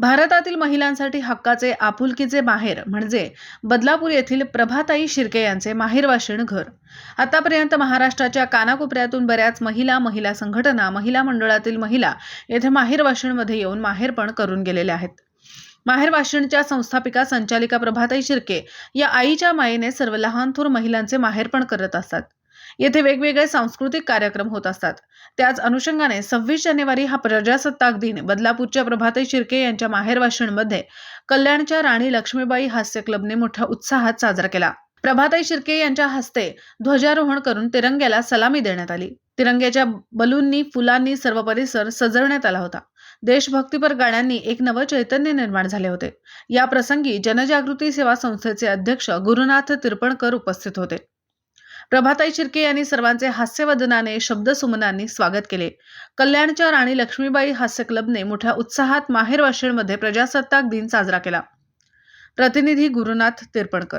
भारतातील महिलांसाठी हक्काचे आपुलकीचे माहेर म्हणजे बदलापूर येथील प्रभाताई शिर्के यांचे माहेर वाशिण घर. आतापर्यंत महाराष्ट्राच्या कानाकोपऱ्यातून बऱ्याच महिला महिला संघटना महिला मंडळातील महिला येथे माहेर वाशिणमध्ये येऊन माहेरपण करून गेलेल्या आहेत. माहेर वाशिणच्या संस्थापिका संचालिका प्रभाताई शिर्के या आईच्या मायेने सर्व लहान थोर महिलांचे माहेरपण करत असतात. येथे वेगवेगळे सांस्कृतिक कार्यक्रम होत असतात. त्याच अनुषंगाने सव्वीस जानेवारी हा प्रजासत्ताक दिन बदलापूरच्या प्रभाताई शिर्के यांच्या माहेर वाशिणमध्ये कल्याणच्या राणी लक्ष्मीबाई हास्य क्लबने मोठ्या उत्साहात साजरा केला. प्रभाताई शिर्के यांच्या हस्ते ध्वजारोहण करून तिरंग्याला सलामी देण्यात आली. तिरंग्याच्या बलूननी फुलांनी सर्व परिसर सजवण्यात आला होता. देशभक्तीपर गाण्यांनी एक नवं चैतन्य निर्माण झाले होते. या प्रसंगी जनजागृती सेवा संस्थेचे अध्यक्ष गुरुनाथ तिरपणकर उपस्थित होते. प्रभाताई शिर्के यांनी सर्वांचे हास्यवदनाने शब्दसुमनांनी स्वागत केले. कल्याणच्या राणी लक्ष्मीबाई हास्य क्लबने मोठ्या उत्साहात माहेर वाशिणमध्ये प्रजासत्ताक दिन साजरा केला. प्रतिनिधी गुरुनाथ तिरपणकर